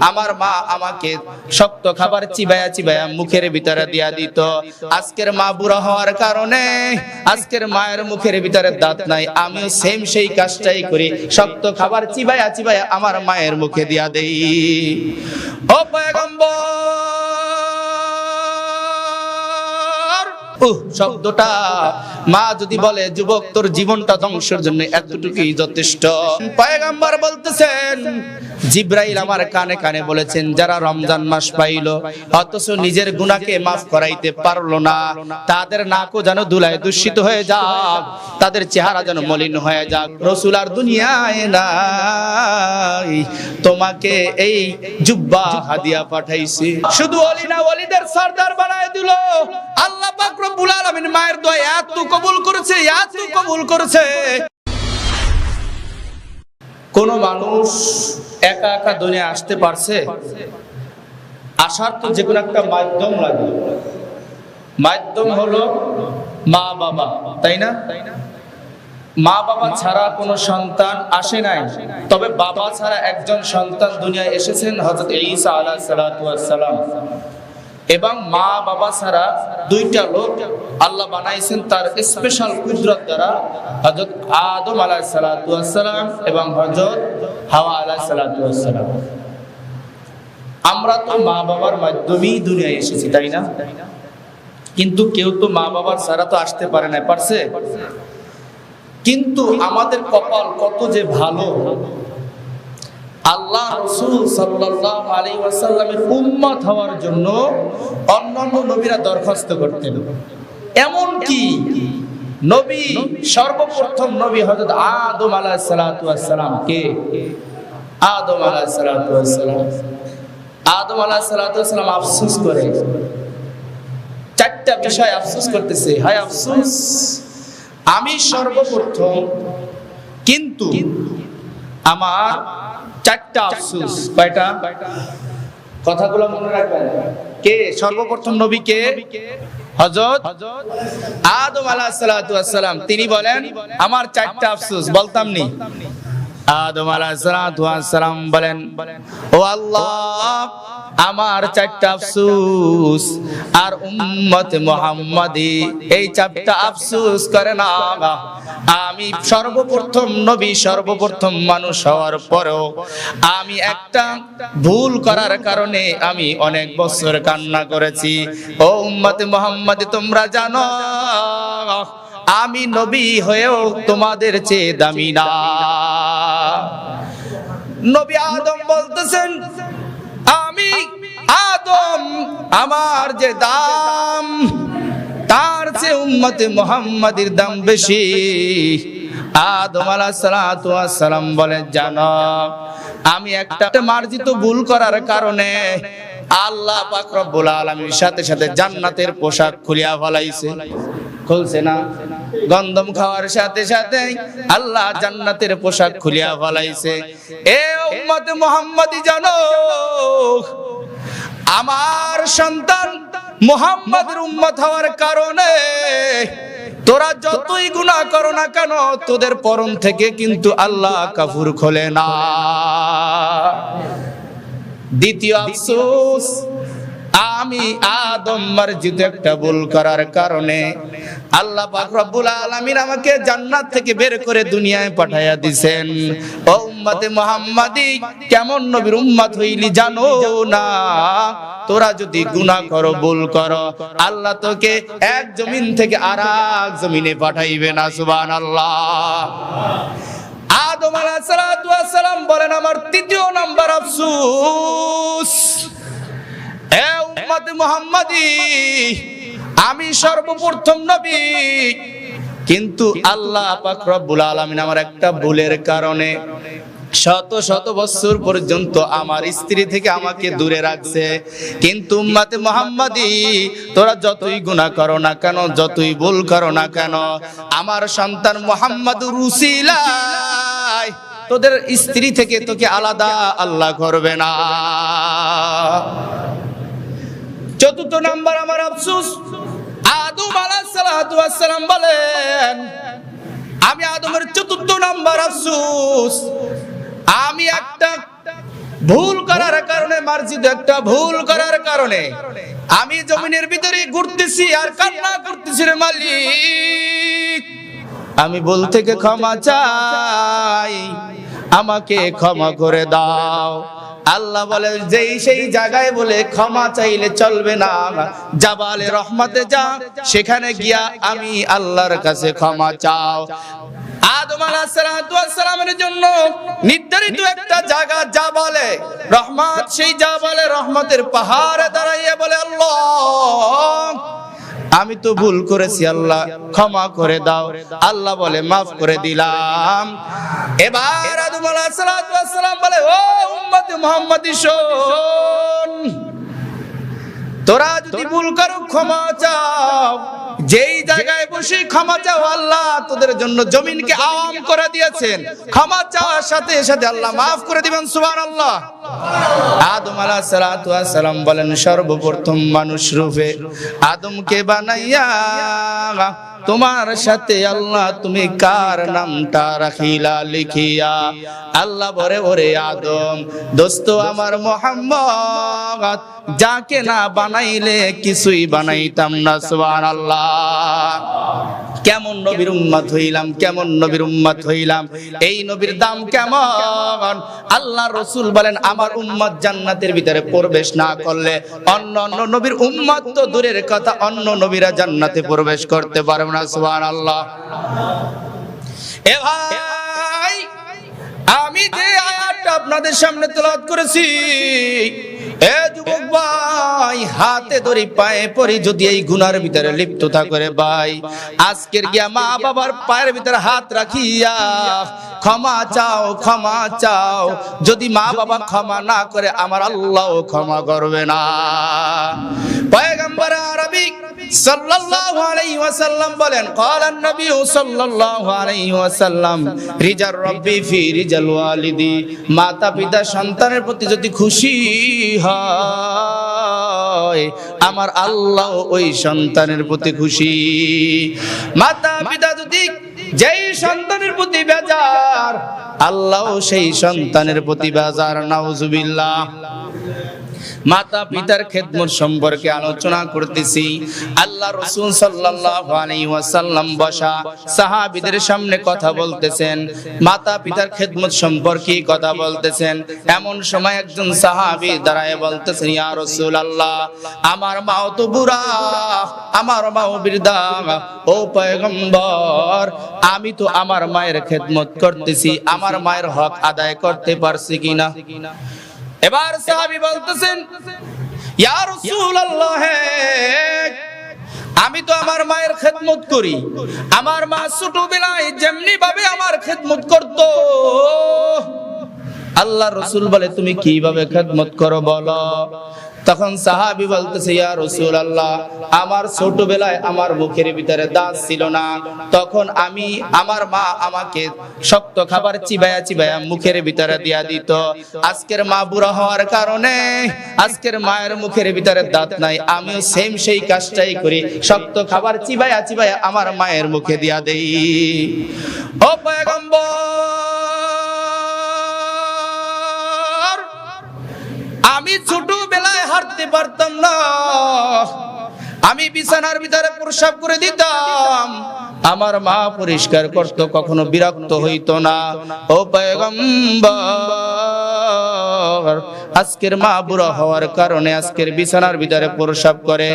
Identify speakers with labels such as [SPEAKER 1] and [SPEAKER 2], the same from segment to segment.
[SPEAKER 1] আমার মা আমাকে শক্ত খাবার চিবায়া চিবায়া মুখের ভিতরে দিয়া দিত। আজকের মা বুড়া হওয়ার কারণে আজকের মায়ের মুখের ভিতরে দাঁত নাই। আমি সেম সেই কাজটাই করি। শক্ত খাবার চিবায়া চিবায়া আমার মায়ের মুখে দিয়া দেই। ও পয়গম্বর! শব্দটা মা যদি বলে, যুবক, তোর জীবনটা ধ্বংসের জন্য এতটুকুই যথেষ্ট। বলতেছেন, জিব্রাইল আমার কানে কানে বলেছেন, যারা রমজান মাস পাইলো, অথচ নিজের গুনাহকে মাফ করাইতে পারল না। তাদের নাকও যেন দুলায় দূষিত হয়ে যাক, তাদের চেহারা যেন মলিন হয়ে যাক। রসুল আর দুনিয়ায় নাই, তোমাকে এই জুব্বা হাদিয়া পাঠাইছি। শুধু অলি না, অলিদের সর্দার বানায় দিল। আল্লাহ রব্বুল আলামিন মায়ের দোয়া এত কবুল করেছে এত কবুল করেছে। কোন মানুষ একা একা দুনিয়া আসতে পারছে? আসার তো যে কোনো একটা মাধ্যম লাগে মাধ্যম হলো মা বাবা, তাই না? মা বাবা ছাড়া কোনো সন্তান আসে নাই। তবে বাবা ছাড়া একজন সন্তান দুনিয়ায় এসেছেন আলাইহিস সালাতু ওয়াস সালাম। এবং মা বাবা ছাড়া দুইটা লোক আল্লাহ বানাইছেন তার স্পেশাল কুদরত দ্বারা হযরত আদম সালাম এবং হযরত হাওয়া সালাতু আমরা তো মা বাবার মাধ্যমেই দুনিয়ায় এসেছি, তাই না? কিন্তু কেউ তো মা বাবার ছাড়া তো আসতে পারে না, পারছে? কিন্তু আমাদের কপাল কত যে ভালো আল্লাহ রসুল সাল্লাল্লাহু আলাইহি ওয়াসাল্লামের উম্মত হওয়ার জন্য অন্যান্য নবীরা দরখাস্ত করতেন। এমন কি নবী সর্বপ্রথম নবী হযরত আদম আলাইহিস সালাতু কে আদম আলাইহিস সালাতু ওয়াস আদম আলাইহিস সালাতু ওয়াস আফসোস করে। চারটা বিষয় আফসোস করতেছে। হায় আফসোস, আমি সর্বপ্রথম, কিন্তু আমার চারটা আফসুস। কয়টা? কথাগুলো মনে রাখবেন। কে? সর্বপ্রথম নবী কে? হজরত আদম ওয়াস সালাম। তিনি বলেন, আমার চারটা আফসুস, বলতাম নি। আদম আলাইহিস সালাতু ওয়াস সালাম বলেন, ও আল্লাহ, আমার চারটা আফসোস আর উম্মত মুহাম্মাদি এই চারটা আফসোস করে না। আমি সর্বপ্রথম নবী, সর্বপ্রথম মানুষ হওয়ার পরেও আমি একটা ভুল করার কারণে আমি অনেক বছর কান্না করেছি। ও উম্মত মুহাম্মাদি, তোমরা জানো, আমি নবী হয়েও তোমাদের চেয়ে দামি না। নবী আদম বলতেছেন, আমি আদম, আমার যে দাম, তার চেয়ে উম্মতে মোহাম্মদের দাম বেশি। আদম সালাম বলে, জানো, আমি একটা মার্জিত ভুল করার কারণে আল্লাহ পাক রব্বুল আলামিন সাথে সাথে জান্নাতের পোশাক খুলিয়া ফলাইছে। খুলছে না? গন্ধম খাওয়ার সাথে সাথে আল্লাহ জান্নাতের পোশাক খুলিয়া ফলাইছে। এ উম্মতে মুহাম্মাদি জানো, আমার সন্তান মুহাম্মাদের উম্মত হওয়ার কারণে তোরা যতই গুনাহ করো না কেন, তোদের পরম থেকে কিন্তু আল্লাহ কাফুর খোলে না। দ্বিতীয় আফসোস, আমি আদম মার্জিত একটা ভুল করার কারণে আল্লাহ পাক রব্বুল আলামিন আমাকে জান্নাত থেকে বের করে দুনিয়ায় পাঠাইয়া দিবেন ও উম্মতে মুহাম্মাদি, কেমন নবীর উম্মত হইলি জানো না? তোরা যদি গুনাহ করো, ভুল করো, আল্লাহ তোকে এক জমিন থেকে আর এক জমিনে পাঠাইবে না, সুবহানাল্লাহ। আদম আলাইহিস ওয়াস সালাম বলেন, আমার তৃতীয় নাম্বার আফসোস। মুহাম্মাদি, আমি সর্বপ্রথম নবী। কিন্তু আল্লাহ পাক রব্বুল আমার একটা ভুলের কারণে শত শত বছর পর্যন্ত আমার স্ত্রী থেকে আমাকে দূরে রাখছে। কিন্তু তোরা যতই গুনাহ করো না কেন, যতই ভুল করো না কেন, আমার সন্তান মোহাম্মদ রুসিলায় তোদের স্ত্রী থেকে তোকে আলাদা আল্লাহ করবে না। চতুর্থ নাম্বার আমার আফসোস, আদম আলাইসালাম বলেন, আমি আদমের চতুর্থ নাম্বার আফসোস, আমি একটা ভুল করার কারণে, মার্জিত একটা ভুল করার কারণে, আমি জমিনের ভিতরে ঘুরতেছি আর কান্না করতেছি রে মালিক। আমি ভুল থেকে ক্ষমা চাই। আমাকে ক্ষমা করে দাও। আল্লাহ বলে, যেই সেই জায়গায় বলে ক্ষমা চাইলে চলবে না। জাবালে রহমতে যা, সেখানে গিয়া আমি আল্লাহর কাছে ক্ষমা চাও। আদম আলাহিসামের জন্য নির্ধারিত একটা জায়গা যা বলে রহমত, সেই যা বলে রহমতের পাহাড়ে দাঁড়াইয়া বলে, আল্লাহ আমি তো ভুল করেছি, আল্লাহ ক্ষমা করে দাও। আল্লাহ বলে, মাফ করে দিলাম। এবার বলে, ও উম্মতে মুহাম্মাদি তোরা যদি ভুল করো, ক্ষমা চাও। যেই জায়গায় বসে ক্ষমা চাও আল্লাহ, তোদের জন্য জমিনকে আওয়াম করে দিয়েছেন। ক্ষমা চাওয়ার সাথে সাথে আল্লাহ মাফ করে দিবেন সুবান আল্লাহ আদম আলাহ সালাম বলেন, সর্বপ্রথম মানুষ রূপে আদমকে বানাইয়া তোমার সাথে আল্লাহ তুমি কার নামটা রাখিলা, লিখিয়া? আল্লাহ বরে ওরে আদম, দোস্ত আমার মোহাম্মদ, যাকে না বানাইলে কিছুই বানাইতাম না সুবান আল্লাহ কেমন নবীর উম্মত হইলাম, কেমন নবীর উম্মত হইলাম, এই নবীর দাম কেমন? আল্লাহ রসুল বলেন, আমার উম্মত জান্নাতের ভিতরে প্রবেশ না করলে অন্য অন্য নবীর উম্মত তো দূরের কথা, অন্য নবীরা জান্নাতে প্রবেশ করতে পারবে না। সুবহান আল্লাহ এ ভাই আমি যে আয়াতটা আপনাদের সামনে তেলাওয়াত করেছি এ যুবক ভাই, হাতে ধরি পায়ে পড়ি, যদি এই গুনার ভিতরে লিপ্ত ভাই। আজকের গিয়া মা বাবার পায়ের ভিতরে হাত রাখিয়া ক্ষমা চাও ক্ষমা চাও। যদি মা বাবা ক্ষমা না করে, আমার আল্লাহ ক্ষমা করবে না। পয়গম্বর সাল্লাল্লাহু আলাইহি ওয়াসাল্লাম বলেন ক্বালান নবী সাল্লাল্লাহু আলাইহি ওয়াসাল্লাম, রিজার রব্বি ফি রিজাল ওয়ালিদি মাতা পিতা সন্তানের প্রতি যদি খুশি হয়। আমার আল্লাহ ওই সন্তানের প্রতি খুশি। মাতা পিতা যদি যেই সন্তানের প্রতি বেজার, আল্লাহ সেই সন্তানের প্রতি বেজার, নাউজুবিল্লাহ। মাতা পিতার খেদমত সম্পর্কে আলোচনা করতেছি। আল্লাহ রসুল সাল্লাল্লাহু আলাইহি বসা সাহাবীদের সামনে কথা বলতেছেন। মাতা পিতার খেদমত সম্পর্কে কথা বলতেছেন। এমন সময় একজন সাহাবী দাঁড়ায় বলতেছেন, ইয়া রাসূলুল্লাহ, আমার মাও তো বুড়া, আমার মাও বৃদ্ধা, ও পয়গম্বর, আমি তো আমার মায়ের খেদমত করতেছি, আমার মায়ের হক আদায় করতে পারছি কিনা? এবার সাহাবি বলতেছেন আমি তো আমার মায়ের খেদমত করি। আমার মা ছোট বেলায় যেমনি ভাবে আমার খেদমত করত। আল্লাহ রসুল বলে, তুমি কীভাবে খেদমত করো বলো? তখন সাহাবি বলতেছে, ইয়া রসুল আমার ছোটবেলায় আমার মুখের ভিতরে দাঁত ছিল না। তখন আমি আমার মা আমাকে শক্ত খাবার চিবায়া চিবায়া মুখের ভিতরে দিয়া দিত। আজকের মা বুড়া হওয়ার কারণে আজকের মায়ের মুখের ভিতরে দাঁত নাই। আমিও সেম সেই কাজটাই করি। শক্ত খাবার চিবায়া চিবায়া আমার মায়ের মুখে দিয়া দেই। ও পয়গম্বর, আমি ছোটবেলায় হাঁটতে পারতাম না। আমি বিছানার ভিতরে প্রসাব করে দিতাম। আমার মা পরিষ্কার করতো, কখনো বিরক্ত হইতো না। ও পয়গম্বর, আজকের মা বুড়া হওয়ার কারণে আজকের বিছানার ভিতরে প্রসাব করে।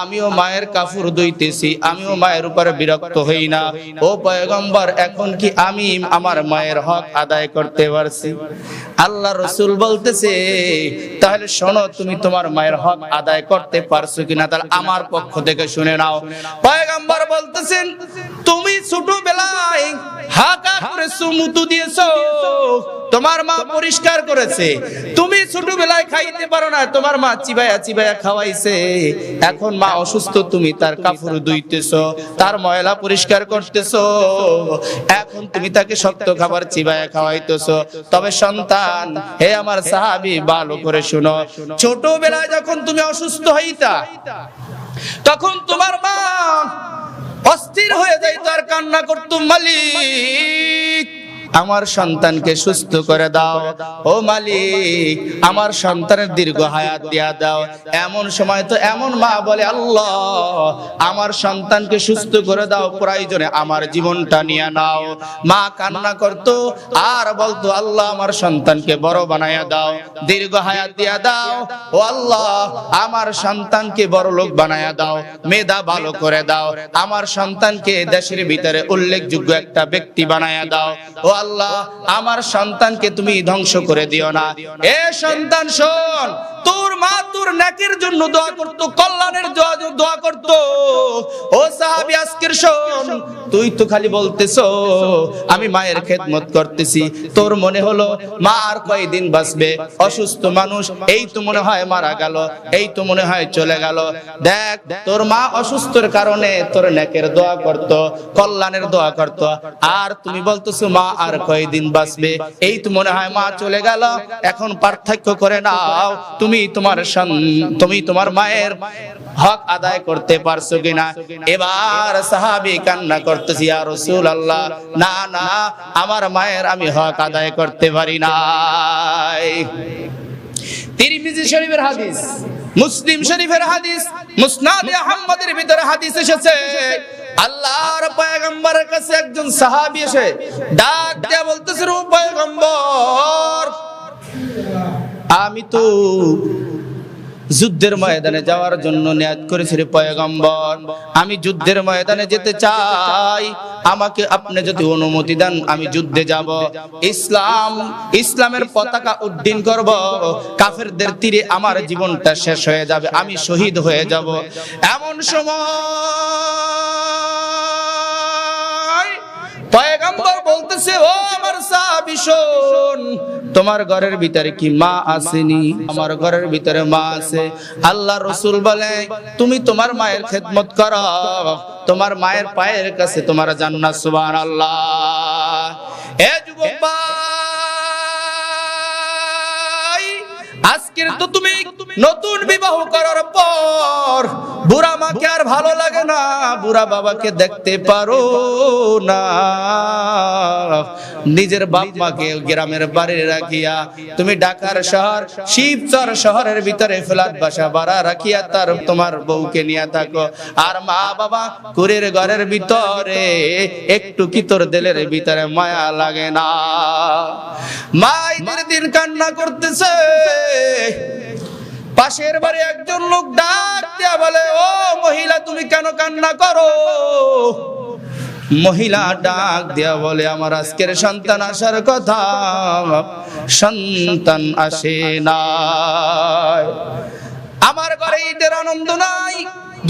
[SPEAKER 1] আমিও মায়ের কাফুর দইতেছি, আমিও মায়ের উপরে বিরক্ত হই না। ও পয়গম্বর, এখন কি আমি আমার মায়ের হক আদায় করতে পারছি? আল্লাহ রসুল বলতেছে, তাহলে শোনো, তুমি তোমার মায়ের হক আদায় করতে পারছ কিনা? তাহলে আমার পক্ষ থেকে শুনে নাও। পয়গম্বর বলতেছেন, তুমি ছোটবেলায় হাকা করে সুমুতু দিয়েছ। তোমার মা পরিষ্কার করেছে। তুমি ছোটবেলায় খাইতে পারো না। তোমার মা চিবায়া চিবায়া খাওয়াইছে। এখন মা অসুস্থ, তুমি তার কাপড় ধুইতেছো, তার ময়লা পরিষ্কার করতেছো। এখন তুমি তাকে শক্ত খাবার চিবায়া খাওয়াইতেছো। তবে সন্তান, হে আমার সাহাবী, ভালো করে শুনো। ছোটবেলায় যখন তুমি অসুস্থ হইতা তখন তোমার মা অস্থির হয়ে যাইতো আর কান্না করতো মালিক। আমার সন্তানকে সুস্থ করে দাও। ও মালিক, আমার সন্তানের দীর্ঘ হায়াত দিয়া দাও। এমন সময় তো এমন মা বলে, আল্লাহ, আমার সন্তানকে সুস্থ করে দাও, প্রয়োজনে আমার জীবনটা নিয়ে নাও। মা কান্না করতো, আর বলতো, আল্লাহ, আমার সন্তানকে বড় বানায়া দাও, দীর্ঘ হায়াত দিয়া দাও। ও আল্লাহ, আমার সন্তানকে বড় লোক বানায়া দাও, মেধা ভালো করে দাও। আমার সন্তানকে দেশের ভিতরে উল্লেখযোগ্য একটা ব্যক্তি বানায়া দাও। ও আল্লাহ, আমার সন্তানকে তুমি ধ্বংস করে দিও না। এ সন্তান, শোন, তোর মা তোর নাকের জন্য দোয়া করতো, কল্যাণের দোয়া করতো। ও সাহাবী, আজকের শোন, তুই তো খালি বলতেছো, আমি মায়ের খেদমত করতেছি। তোর মনে হলো, মা আর কয়দিন বাঁচবে? অসুস্থ মানুষ, এই তো মনে হয় মারা গেল, এই তো মনে হয় চলে গেল। দেখ, তোর মা অসুস্থর কারণে তোর নাকের দোয়া করত, কল্যাণের দোয়া করত। আর তুমি বলতেছো, মা আর কয়দিন বাঁচবে? এই তো মনে হয় মা চলে গেল। এখন পার্থক্য করে নাও। তুমি তোমার তুমি তোমার মায়ের হক আদায় করতে পারছ কিনা? এবার সাহাবী কান্না করতেছি আর রসুল আল্লাহ না না, আমার মায়ের আমি হক আদায় করতে পারি নাই। মুসলিম শরীফের হাদিস, মুসনাদ আহমদের ভিতরে হাদিস এসেছে। আল্লাহর পয়গম্বরের কাছে একজন সাহাবী এসে ডাক বলতেছে ও পয়গম্বর, আমি তো যুদ্ধের ময়দানে যাওয়ার জন্য নিয়াত করেছি রে পয়গম্বর। আমি যুদ্ধের ময়দানে যেতে চাই। আমাকে আপনি যদি অনুমতি দেন, আমি যুদ্ধে যাব। ইসলাম, ইসলামের পতাকা উড্ডীন করব। কাফেরদের তীরে আমার জীবনটা শেষ হয়ে যাবে। আমি শহীদ হয়ে যাব। এমন সময় পয়গম্বর বলতেছে, ও আমার সাহাবী, শোন, তোমার ঘরের ভিতরে কি মা আসেনি? আমার ঘরের ভিতরে মা আছে। আল্লাহ রসুল বলে, তুমি তোমার মায়ের খেদমত করো। তোমার মায়ের পায়ের কাছে তোমার জান্নাত, সুবহানাল্লাহ। এ যুবক ভাই, আজকের তো তুমি নতুন বিবাহ করার পর বুড়া মাকে আর ভালো লাগে না, বুড়া বাবাকে দেখতে পারো না। নিজের বাপ মাকে গ্রামের বাড়ি রাখিয়া তুমি ঢাকার শহর, শিবচর শহরের ভিতরে ফ্ল্যাট বাসা ভাড়া রাখিয়া তার, তোমার বউকে নিয়ে থাকো। আর মা বাবা কুরের ঘরের ভিতরে, একটু কি তোর দিলের ভিতরে মায়া লাগে না? মাইদের দিন কান্না করতেছে। পাশের বাড়ি একজন লোক ডাক দিয়া বলে, ও মহিলা, তুমি কেন কান্না করো? মহিলা ডাক দিয়া বলে, আমার আজকের সন্তান আসার কথা, সন্তান আসে না আমার ঘরে ঈদের আনন্দ নাই।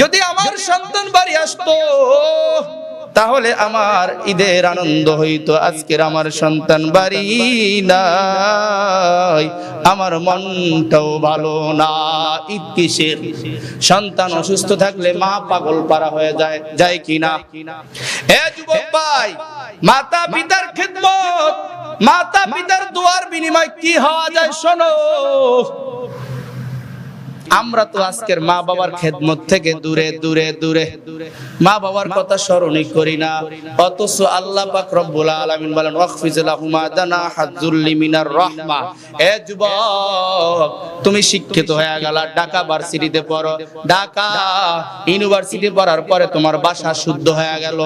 [SPEAKER 1] যদি আমার সন্তান বাড়ি আসতো তাহলে আমার ঈদের আনন্দ হইতো, আজকের আমার সন্তান বাড়ি নাই। আমার মনটাও ভালো না, ঈদ কিসের? সন্তান অসুস্থ থাকলে মা পাগল পারা হয়ে যায় যায় কিনা? এ যুবক ভাই, মাতা পিতার খেদমত, মাতা পিতার দোয়ার বিনিময় কি হওয়া যায় শোনো। আমরা তো আজকের মা বাবার খেদমত থেকে দূরে দূরে দূরে। মা বাবার কথা স্মরণই করি না। অথচ আল্লাহ পাক রব্বুল আলামিন বলেন, ওয়াকফিজ লাহুমা দানা হাজ্জুল মিনার রাহমা। এ যুবক, তুমি শিক্ষিত হয়ে গেল, ঢাকা ভার্সিটিতে পড়ো। ঢাকা ইউনিভার্সিটি পড়ার পরে তোমার ভাষা শুদ্ধ হয়ে গেল।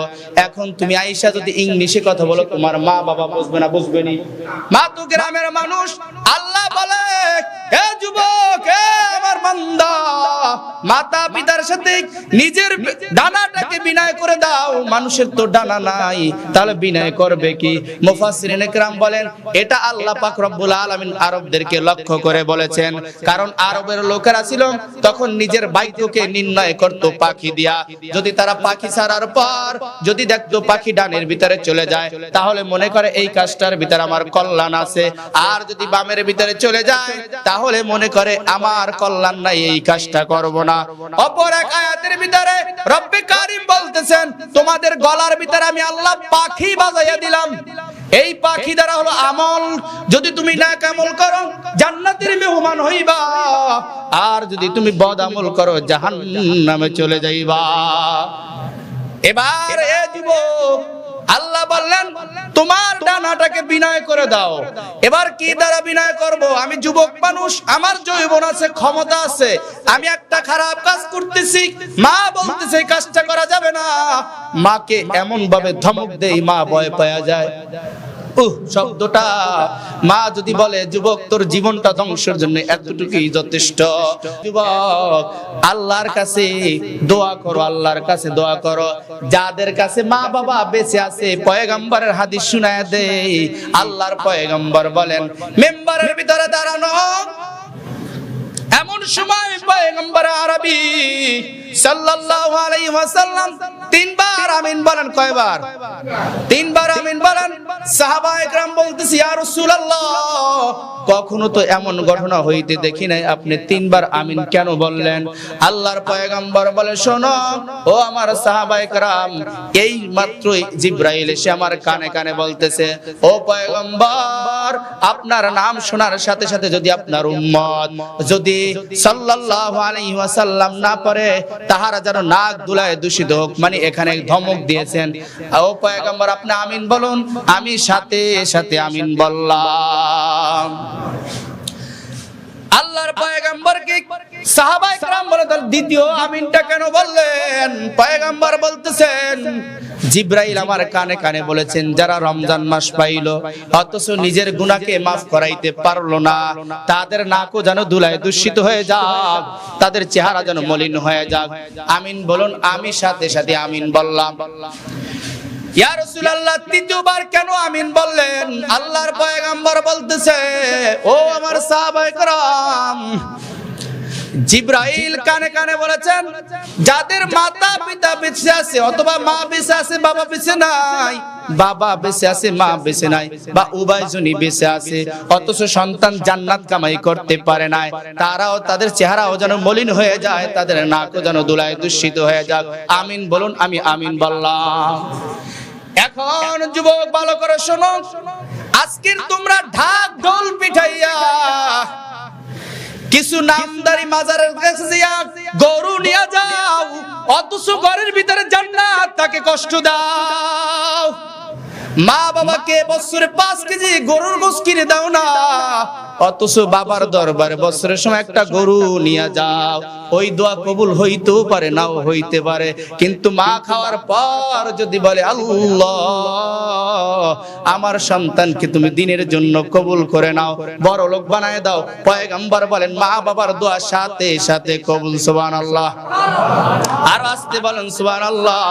[SPEAKER 1] এখন তুমি আইসা যদি ইংলিশে কথা বলো, তোমার মা বাবা বুঝবে না, বুঝবে নি? মা তো গ্রামের মানুষ। আল্লাহ বলে মাতা পিতার সাথে নিজের ডানাটাকে বিনয় করে দাও, মানুষের তো ডানা নাই, তাহলে বিনয় করবে কি? বলেন, এটা আল্লাহ পাক রব্বুল আলামিন আরবদেরকে লক্ষ্য করে বলেছেন। কারণ আরবের লোকেরা ছিল, তখন নিজের ভাগ্যকে নির্ণয় করত পাখি দিয়া। যদি তারা পাখি ছাড়ার পর, যদি দেখতো পাখি ডানের ভিতরে চলে যায়, তাহলে মনে করে, এই কাজটার ভিতরে আমার কল্যাণ আছে। আর যদি বামের ভিতরে চলে যায় তাহলে মনে করে, আমার কল্যাণ নাই, এই কাজটা করব না। অপর এক আয়াতের ভিতরে রব্বে কারিম বলতেছেন, তোমাদের গলার ভিতরে আমি আল্লাহ পাখি বাজাইয়া দিলাম। এই পাখি দ্বারা হলো আমল। যদি তুমি না আমল করো, জান্নাতের মেহমান হইবা। আর যদি তুমি বদ আমল করো, জাহান্নামে চলে যাইবা। এবার এ যুবক আল্লাহ বললেন, তোমার ডানাটাকে বিনয় করে দাও। এবার কি দ্বারা বিনয় করব? আমি যুবক মানুষ, আমার যৌবন আছে, ক্ষমতা আছে। আমি একটা খারাপ কাজ করতেছি, মা বলতেছে কাজটা করা যাবে না। মাকে এমন ভাবে ধমক দেই, মা ভয় পাওয়া যায়। শব্দটা। মা যদি বলে, যুবক, তোর জীবনটা ধ্বংসের জন্য এতটুকুই যথেষ্ট। যুবক, আল্লাহর কাছে দোয়া করো, আল্লাহর কাছে দোয়া করো। যাদের কাছে মা বাবা বেঁচে আছে, পয়গম্বরের হাদিস শুনায় দে। আল্লাহর পয়গম্বর বলেন, মেম্বারের ভিতরে দাঁড়ানো। এমন সময় পয়গম্বর আরবি সাল্লাল্লাহু আলাইহি ওয়াসাল্লাম তিনবার আমিন বলেন কয়বার? তিনবার আমিন বলেন, সাহাবা একরাম বলতেছি রাসূলুল্লাহ, কখনো তো এমন ঘটনা হইতে দেখি নাই, আপনি তিনবার আমিন কেন বললেন? আল্লাহর পয়গম্বর বলে, শোনো, ও আমার সাহাবা একরাম, এই মাত্রই জিব্রাইল এসে আমার কানে কানে বলতেছে, ও পয়গম্বর, আপনার নাম শোনার সাথে সাথে যদি আপনার উম্মত যদি সাল্লাল্লাহু আলাইহি ওয়াসাল্লাম না পড়ে, তাহারা যেন নাক দুলায় দূষিত হোক। মানে এখানে ধমক দিয়েছেন। ও পয়গম্বর আপনি আমিন বলুন। আমি সাথে সাথে আমিন বললাম। আল্লাহর পয়গম্বরকে সাহাবায়ে کرام বলে তাহলে দ্বিতীয় আমিনটা কেন বললেন পয়গম্বর বলতেছেন জিব্রাইল আমার কানে কানে বলেছেন যারা রমজান মাস পাইলো অথচ নিজের গুনাহকে মাফ করাইতে পারলো না তাদের নাকও যেন ধুলায় দূষিত হয়ে যাক তাদের চেহারা যেন মলিন হয়ে যাক আমিন বলুন আমি সাথে সাথে আমিন বললাম ইয়া রাসূলুল্লাহ তৃতীয়বার কেন আমিন বললেন আল্লাহর পয়গম্বর বলতেছে ও আমার সাহাবায়ে کرام জিব্রাইল কানে কানে বলেছেন যাদের মাতা পিতা বেঁচে আছে অথবা মা বেঁচে আছে বাবা বেঁচে নাই বাবা বেঁচে আছে মা বেঁচে নাই বা উভয়জনই বেঁচে আছে অথচ সন্তান জান্নাত কামাই করতে পারে নাই তারাও তাদের চেহারাও যেন মলিন হয়ে যায় তাদের নাকও যেন দুলায় দূষিত হয়ে যাক আমিন বলুন আমি আমিন বললাম এখন যুবক, ভালো করে শোনো। আজকের তোমরা ঢাক, ঢোল পিঠাইয়া কিছু নামদারি মাজারের কাছে যাইয়া গরু নিয়ে যাও, অথচ ঘরের ভিতরে জান্নাত, তাকে কষ্ট দাও। মা বাবাকে বছরে পাঁচ কেজি গরুর গোস কিনে দাও না। অথচ বাবার দরবারে বছরের সময় একটা গরু নিয়ে যাও। ওই দোয়া কবুল হইতেও পারে, নাও হইতে পারে। কিন্তু মা খাওয়ার পর যদি বলে, আল্লাহ, আমার সন্তানকে তুমি দিনের জন্য কবুল করে নাও, বড় লোক বানায় দাও। পয়গম্বর বলেন, মা বাবার দোয়া সাথে সাথে কবুল, সুবহানাল্লাহ। আর আসতে বলেন, সুবহানাল্লাহ।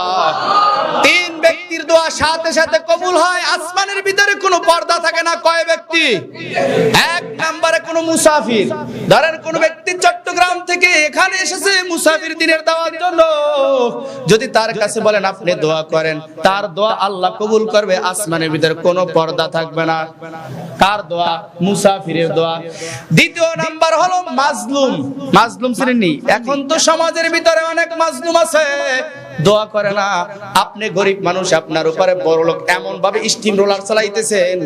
[SPEAKER 1] তিন ব্যক্তির দোয়া সাথে সাথে কবুল হয়, আসমানের ভিতরে কোনো পর্দা থাকে না। কয় ব্যক্তি? এক নম্বরে কোনো মুসাফির। ধরেন কোন ব্যক্তি চট্টগ্রাম থেকে এখানে এসেছে, মুসাফির দিনের দেওয়ার জন্য। যদি তার কাছে বলেন, আপনি দোয়া করেন। তার দোয়া আল্লাহ কবুল করবে, আসমানের ভিতরে কোনো পর্দা থাকবে না। কার দোয়া? মুসাফিরের দোয়া। দ্বিতীয় নাম্বার হলো মাজলুম। মাজলুম শ্রেণি। এখন তো সমাজের ভিতরে অনেক মাজলুম আছে। দোয়া করে না, আপনি গরিব মানুষ, আপনার উপরে বড় লোক এমন ভাবে স্টিম রোলার চালাইতেছেন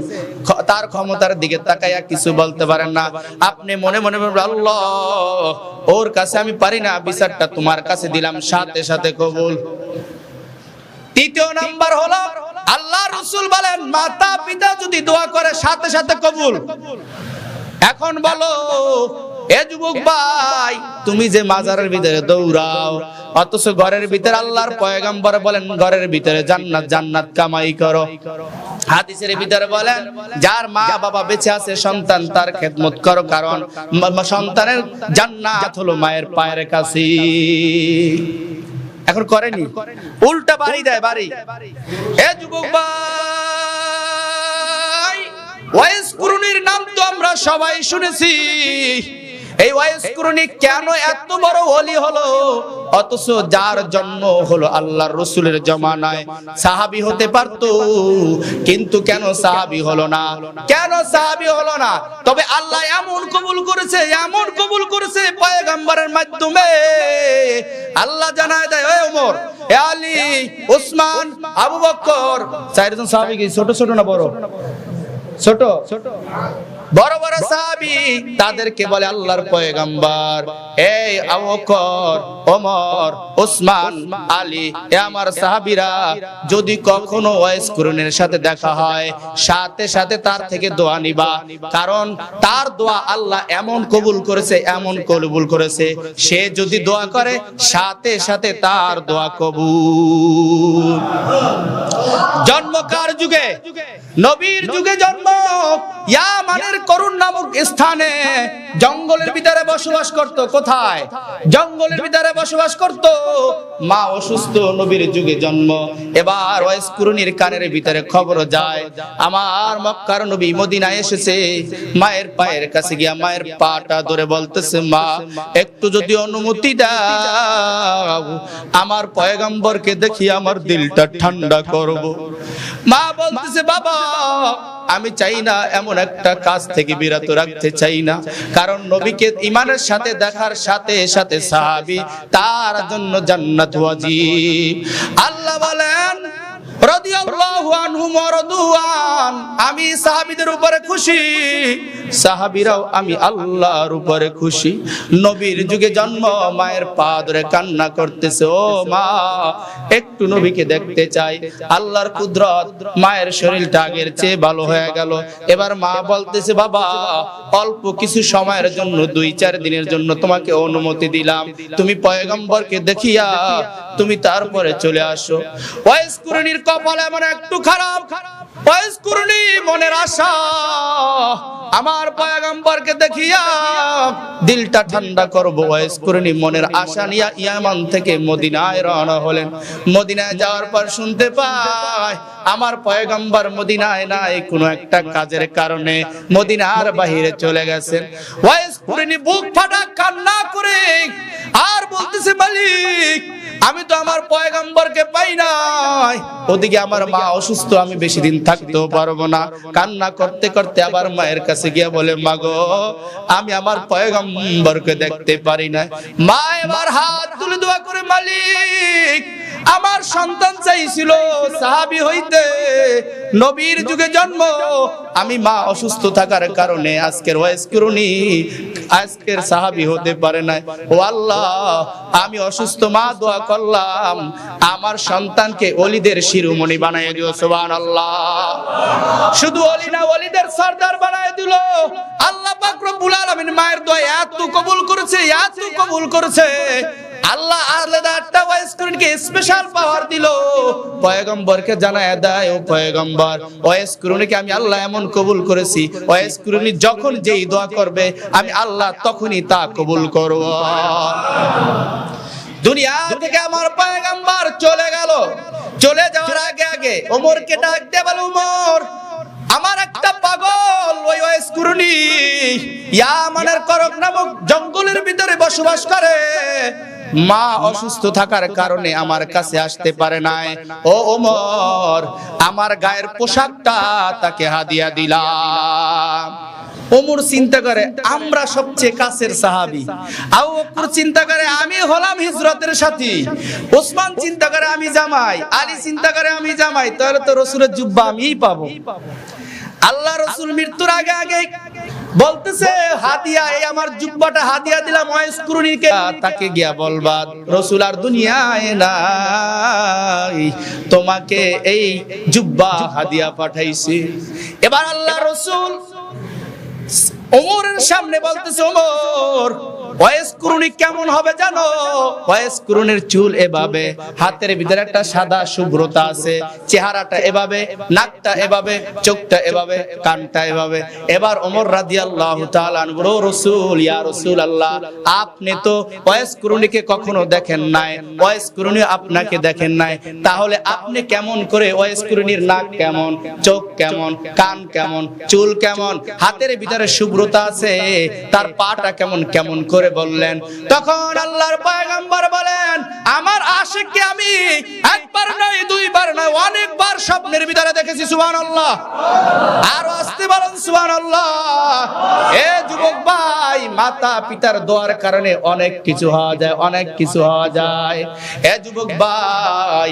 [SPEAKER 1] তার ক্ষমতার দিকে তাকাইয়া কিছু বলতে পারেন না। আপনি মনে মনে আল্লাহ, ওর কাছে আমি পারি না, বিচারটা তোমার কাছে দিলাম, সাথে সাথে কবুল। তৃতীয় নাম্বার হলো, আল্লাহ রসুল বলেন, মাতা পিতা যদি দোয়া করে, সাথে সাথে কবুল। এখন বলো, এ যুবক ভাই, তুমি যে মাজারের ভিতরে দৌড়াও অথচ ঘরের ভিতরে আল্লাহর পয়গাম্বর বলেন, ঘরের ভিতরে জান্নাত জান্নাত কামাই করো। হাদিসের ভিতরে বলেন, যার মা বাবা বেঁচে আছে, সন্তান তার খেদমত করো, কারণ সন্তানের জান্নাত হলো মায়ের পায়ের কাছে। এখন করেনি? উল্টা বাড়ি দেয় বাড়ি। এ যুবক ভাই কুরুনির নাম তো আমরা সবাই শুনেছি। এই ওয়াইস কুরুনি কেন এত বড় ওলি হলো? অথচ যার জন্ম হলো আল্লাহর রসুলের জমানায়। সাহাবি হতে পারতো, কিন্তু কেন সাহাবি হলো না? কেন সাহাবি হলো না? তবে আল্লাহ এমন কবুল করেছে, এমন কবুল করেছে পয়গম্বরের মাধ্যমে। আল্লাহ জানায় দেয়, ওই ওমর, এ আলী, ওসমান, আবু বক্কর। চারজন সাহাবী কি ছোট ছোট না বড়? ছোট ছোট। বড় বড় সাহাবী তাদেরকে বলে আল্লাহর পয়গাম্বার, এই আবু বকর, ওমর, ওসমান, আলী, এ আমার সাহাবীরা, যদি কখনো ওয়াইস কুরুনের সাথে দেখা হয়, সাথে সাথে তার থেকে দোয়া নিবা, কারণ তার দোয়া আল্লাহ এমন কবুল করেছে, এমন কবুল করেছে, সে যদি দোয়া করে, সাথে সাথে তার দোয়া কবুল। জন্ম কার যুগে, নবীর যুগে জন্ম, ইয়ামানের করুণ নামক স্থানে জঙ্গলের ভিতরে বসবাস করত কোথায়? জঙ্গলের ভিতরে বসবাস করত মা অসুস্থ নবীর যুগে জন্ম। এবার ওয়াইস কুরুনির কানের ভিতরে খবর যায়, আমার মক্কার নবী মদিনায় এসেছে। মায়ের পায়ের কাছে গিয়া মায়ের পাটা ধরে বলতেছে, মা, একটু যদি অনুমতি দাও, আমার পয়গম্বরকে দেখি আমার দিলটা ঠান্ডা করব। মা বলতেছে, বাবা, আমি চাই না এমন একটা কাজ থেকে বিরত রাখতে চাই না। কারণ নবীকে ইমানের সাথে দেখার সাথে সাথে সাহাবি তার জন্য জান্নাত ওয়াজিব। আল্লাহ বলেন আমি সাহাবীদের উপরে খুশি। সাহাবীরাও আমি আল্লাহর উপরে খুশি। নবীর যুগে জন্ম, মায়ের পা ধরে কান্না করতেছে, ও মা, একটু নবীকে দেখতে চাই। আল্লাহর কুদরত, মায়ের শরীরটা আগের চেয়ে ভালো হয়ে গেল। এবার মা বলতেছে, বাবা, অল্প কিছু সময়ের জন্য, দুই চার দিনের জন্য তোমাকে অনুমতি দিলাম। তুমি পয়গম্বরকে দেখিয়া, তুমি তারপরে চলে আসো। ওয়াইস কপাল এমন একটু খারাপ। মনের আশা। আমার পয়গম্বরকে দেখিয়া দিলটা ঠান্ডা করব। ওয়াইস কুরনি, মনের আশা নিয়া ইয়ামান থেকে মদিনায় রওনা হলেন। মদিনায় যাওয়ার পর শুনতে পায় আমার পয়গম্বর মদিনায় নাই কোনো একটা কাজের কারণে মদিনার বাহিরে চলে গেছেন। ওয়াইস কুরনি, বুক ফাটা কান্না করে, আর বলতেছে, মালিক আমি তো আমার পয়গম্বরকে পাই নাই। ওদিকে আমার মা অসুস্থ, আমি বেশি দিন থাকতেও পারব না। কান্না করতে করতে আবার মায়ের কাছে গিয়ে বলে, মা গো, আমি আমার পয়গম্বরকে দেখতে পারি না মা, এবার হাত তুলে দোয়া করে মালিক। আমার সন্তান চাইছিল, সাহাবি হইতে। নবীর যুগে জন্ম, আমি মা অসুস্থ থাকার কারণে আজকের ওয়াইস করুনি আজকের সাহাবি হতে পারে না ও আল্লাহ, আমি অসুস্থ, মা দোয়া করলাম। আমার সন্তানকে অলিদের শিরোমণি বানায় দিও সুবহান আল্লাহ শুধু অলি না, অলিদের সর্দার বানায় দিল। আল্লাহ পাক রব্বুল আলামিন মায়ের দোয়া এত কবুল করেছে, এত কবুল করেছে। আল্লাহ আলাদা একটা ওয়াইস কুরআনকে স্পেশাল পাওয়ার দিল। পয়গম্বরকে জানায় দেয় ও পয়গম্বর ওয়াইস কুরআনকে আমি আল্লাহ এমন কবুল করেছি ওয়াইস কুরআনি যখন যেই দোয়া করবে, আমি আল্লাহ তখনই তা কবুল করব। দুনিয়া থেকে আমার পয়গম্বর চলে গেল। চলে যাওয়ার আগে আগে ওমরকে ডাক দে বল ওমর, আমার একটা পাগল, ওই ওয়াইস কুরুনি ইয়ামানের করক নামক জঙ্গলের ভিতরে বসবাস করে। মা অসুস্থ থাকার কারণে আমার কাছে আসতে পারে নাই। ও ওমর, আমার গায়ের পোশাকটা তাকে হাদিয়া দিলাম। ওমর চিন্তা করে, আমরা সবচেয়ে কাছের সাহাবী। আবু বকর চিন্তা করে, আমি হলাম হিজরতের সাথী। ওসমান চিন্তা করে, আমি জামাই। আলী চিন্তা করে, আমি জামাই। তাহলে তো রসুলের জুব্বা আমিই পাবো। আল্লাহ রসুল মৃত্যুর আগে আগে বলতেছে, হাদিয়া, এই আমার জুব্বাটা হাদিয়া দিলাম ওয়াইসকুরুনিকে তাকে গিয়া বলবা, রসুল আর দুনিয়ায় নাই, তোমাকে এই জুব্বা হাদিয়া পাঠাইছি। এবার আল্লাহ রসুল ওমরের সামনে বলতেছে, ওমর কেমন হবে জানো? চুল এভাবে, হাতের ভিতরে একটা সাদা শুভ্রতা আছে, চেহারাটা এভাবে, নাকটা এভাবে, চোখটা এভাবে, কানটা এভাবে। এবার ওমর ইয়া রাসূলুল্লাহ, আপনি তো ওয়েস কখনো দেখেন নাই। ওয়েস আপনাকে দেখেন নাই। তাহলে আপনি কেমন করে ওয়েস নাক কেমন, চোখ কেমন, কান কেমন, চুল কেমন, হাতের ভিতরে শুভ্রতা আছে, তার পাটা কেমন কেমন করে করে বললেন, তখন আল্লাহর পয়গম্বর বলেন, আমার আশিককে আমি একবার নয়, দুইবার নয়, অনেকবার স্বপ্নের ভিতরে দেখেছি, সুবহানাল্লাহ। আর আসতে বলেন, সুবহানাল্লাহ। এ যুবক ভাই, মাতা পিতার দোয়ার কারণে অনেক কিছু হওয়া যায়, অনেক কিছু হওয়া যায়। এ যুবক ভাই,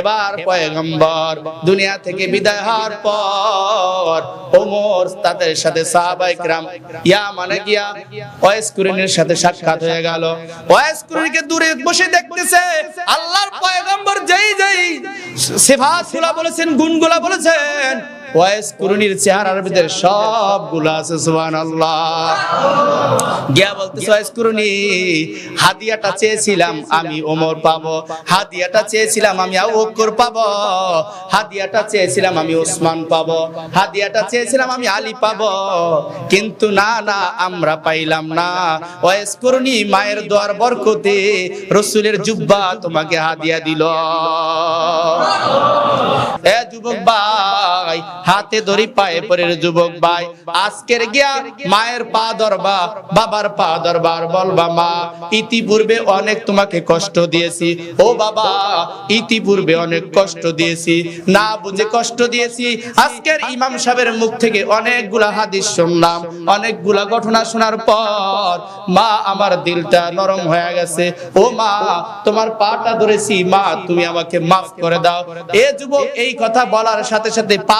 [SPEAKER 1] এবার পয়গম্বর দুনিয়া থেকে বিদায় হওয়ার পর ওমর তাদের সাথে সাহাবাই গ্রাম ইয়া মানে গিয়া ওয়েস কুরিনের সাথে সাক্ষাৎ হয়ে গেল। দূরে বসে দেখতেছে। আল্লাহর পয়গম্বর যেই যেই সেভা বলেছেন গুণগুলা বলেছেন। ওয়াইস কুরুনির চেহারার ভিতরে সবগুলো আছে, সুবহানাল্লাহ। গিয়া বলতেছে, ওয়াইস কুরুনি, হাদিয়াটা চেয়েছিলাম আমি ওমর পাবো, হাদিয়াটা চেয়েছিলাম আমি আবু বকর পাবো, হাদিয়াটা চেয়েছিলাম আমি ওসমান পাবো, হাদিয়াটা চেয়েছিলাম আমি আলী পাবো, কিন্তু না না, আমরা পাইলাম না। ওয়াইস কুরুনি মায়ের দোয়ার বরকতে রসুলের জুব্বা তোমাকে হাদিয়া দিল। এ যুবক ভাই, হাতে ধরি পায়ে পরে যুবক ভাই। আজকের গিয়া মায়ের পা ধরবা, বাবার পা ধরবার বলবা, মা, ইতিপূর্বে অনেক তোমাকে কষ্ট দিয়েছি। ও বাবা, ইতিপূর্বে অনেক কষ্ট দিয়েছি। না বুঝে কষ্ট দিয়েছি। আজকের ইমাম সাহেবের মুখ থেকে অনেকগুলা হাদিস শুনলাম। অনেকগুলা ঘটনা শোনার পর, মা, আমার দিলটা নরম হয়ে গেছে। ও মা, তোমার পাটা ধরেছি। মা, তুমি আমাকে মাফ করে দাও। এ যুবক এই কথা বলার সাথে সাথে পা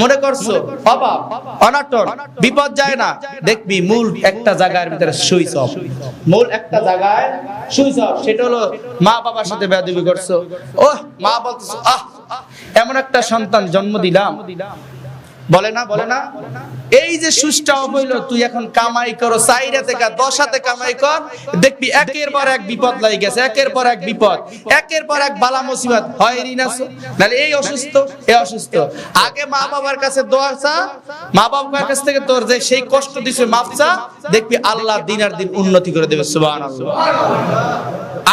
[SPEAKER 1] মনে করছ? অভাব অনাটন বিপদ যায় না। দেখবি মূল একটা জায়গার ভিতরে সুইচ অফ মূল একটা জায়গায় সুইচ অফ সেটা হলো মা বাবার সাথে বেয়াদবি করছ। ও মা বলতেছো আহ এমন একটা সন্তান জন্ম দিলাম। বলে না বলে না? এই যে সুষ্টা হইল তুই এখন কামাই করো, চাইরা থেকে দশ হাতে কামাই কর, দেখবি একের পর এক বিপদ লাগি গেছে, একের পর এক বিপদ, একের পর এক বালা মুসিবত। হয় রিনাস নাহলে এই অসুস্থ এই অসুস্থ। আগে মা বাবার কাছে দোয়া চা, মা বাবার কাছ থেকে তোর যে সেই কষ্ট দিছে, মাফ চা, দেখবি আল্লাহ দিন আর দিন উন্নতি করে দেবে, সুবহানাল্লাহ।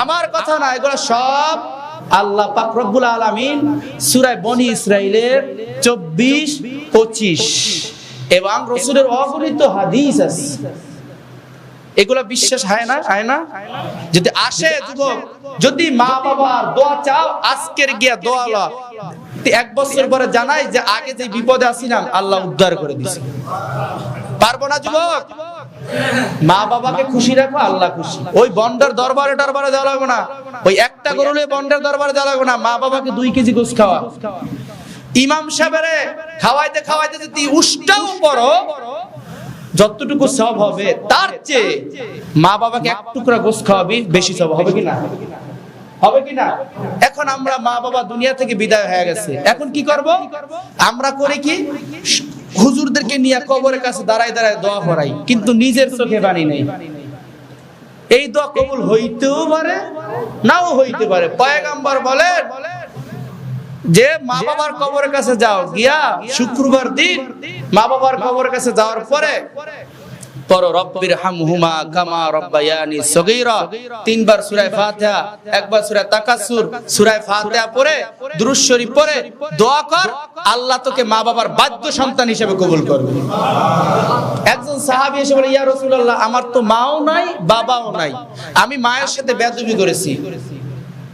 [SPEAKER 1] আমার কথা না, এগুলো সব আল্লাহ পাক রব্বুল আলামিন সূরা বনি ইসরাইলের 24 25 এবং রাসূলের অগণিত হাদিস আছে। এগুলা বিশ্বাস হয় না? হয় না? যদি আসে যুবক, যদি মা বাবার দোয়া চাও, আজকের গিয়া দোয়া ল। এক বছর পরে জানাই যে আগে যে বিপদে আছিলাম, আল্লাহ উদ্ধার করে দিছে। পারব না যুবক? মা বাবাকে খুশি রাখো, আল্লাহ খুশি। ওই বন্ডার দরবারে দরবারে দেওয়া লাগবে না। ওই একটা গরুলে বন্ডার দরবারে দেওয়া লাগবে না। মা বাবাকে দুই কেজি গোস খাওয়া। ইমাম সাহেবের খাওয়াইতে খাওয়াইতে যদি উষ্টাও পড়ো, যতটুকু সব হবে, তার চেয়ে মা বাবাকে এক টুকরা গোস খাওয়াবি, বেশি সব হবে কিনা হবে কি না? এখন আমরা মা বাবা দুনিয়া থেকে বিদায় হয়ে গেছে। এখন কি করব? আমরা করে কি? হুজুরদেরকে নিয়ে কবরের কাছে দাঁড়ায় দাঁড়ায় দোয়া করাই, কিন্তু নিজের চোখে বাণী নেই। এই দোয়া কবুল হইতেও পারে, নাও হইতে পারে। পায়গাম্বার বলেন, যে মা বাবার কবরের কাছে যাও, গিয়া শুক্রবার দিন মা বাবার কবরের কাছে যাওয়ার পরে রব্বির হামহুমা কামা রব্বায়ানি সগীরা। তিনবার সূরা ফাতিহা, একবার সূরা তাকাসুর সূরা ফাতিহা পড়ে, দুরূদ শরীফ পড়ে, দোয়া কর, আল্লাহ তোকে মা বাবার বাধ্য সন্তান হিসেবে কবুল করবে। একজন সাহাবী এসে বলে, ইয়া রাসূলুল্লাহ, আমার তো মাও নাই, বাবাও নাই। আমি মায়ের সাথে বেয়াদবি করেছি।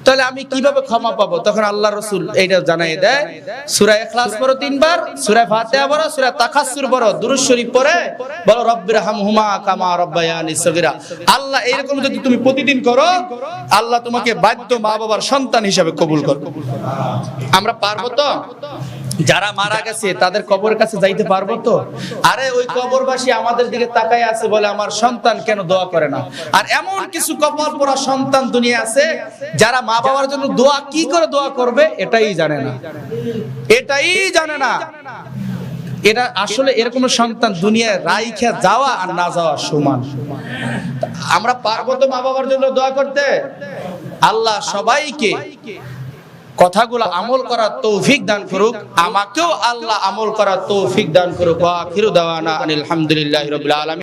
[SPEAKER 1] তাহলে আমি কীভাবে ক্ষমা পাবো? তখন আল্লাহ রসুল এইটা জানাই দেয়। সুরায় এখলাস পড়ো তিনবার সুরায় ফাতে পড়ো সুরায় তাকাসসুর পড়ো, দুরূদ শরীফ পড়ে, বলো রব্বির হামহুমা কামা রব্বায়ানি সগীরা। আল্লাহ এরকম যদি তুমি প্রতিদিন করো, আল্লাহ তোমাকে বাধ্য মা বাবার সন্তান হিসেবে কবুল করবে। আমরা পারব তো? যারা মারা গেছে, তাদের কবর কাছে যাইতে পারব তো? আরে, ওই কবরবাসী আমাদের দিকে তাকায় আছে বলে আমার সন্তান কেন দোয়া করে না? আর এমন কিছু কপাল পরা সন্তান দুনিয়া আছে, যারা মা বাবার জন্য দোয়া কি করে দোয়া করবে, এটাই জানে না। এটাই জানে না। এটা আসলে এরকম সন্তান দুনিয়ায় রাইখা যাওয়া আর না যাওয়া সমান। আমরা পারব তো মা বাবার জন্য দোয়া করতে? আল্লাহ সবাইকে কথাগুলো আমল করার তৌফিক দান করুক। আমাকেও আল্লাহ আমল করার তৌফিক দান করুক। আলহামদুলিল্লাহ দাওয়ানা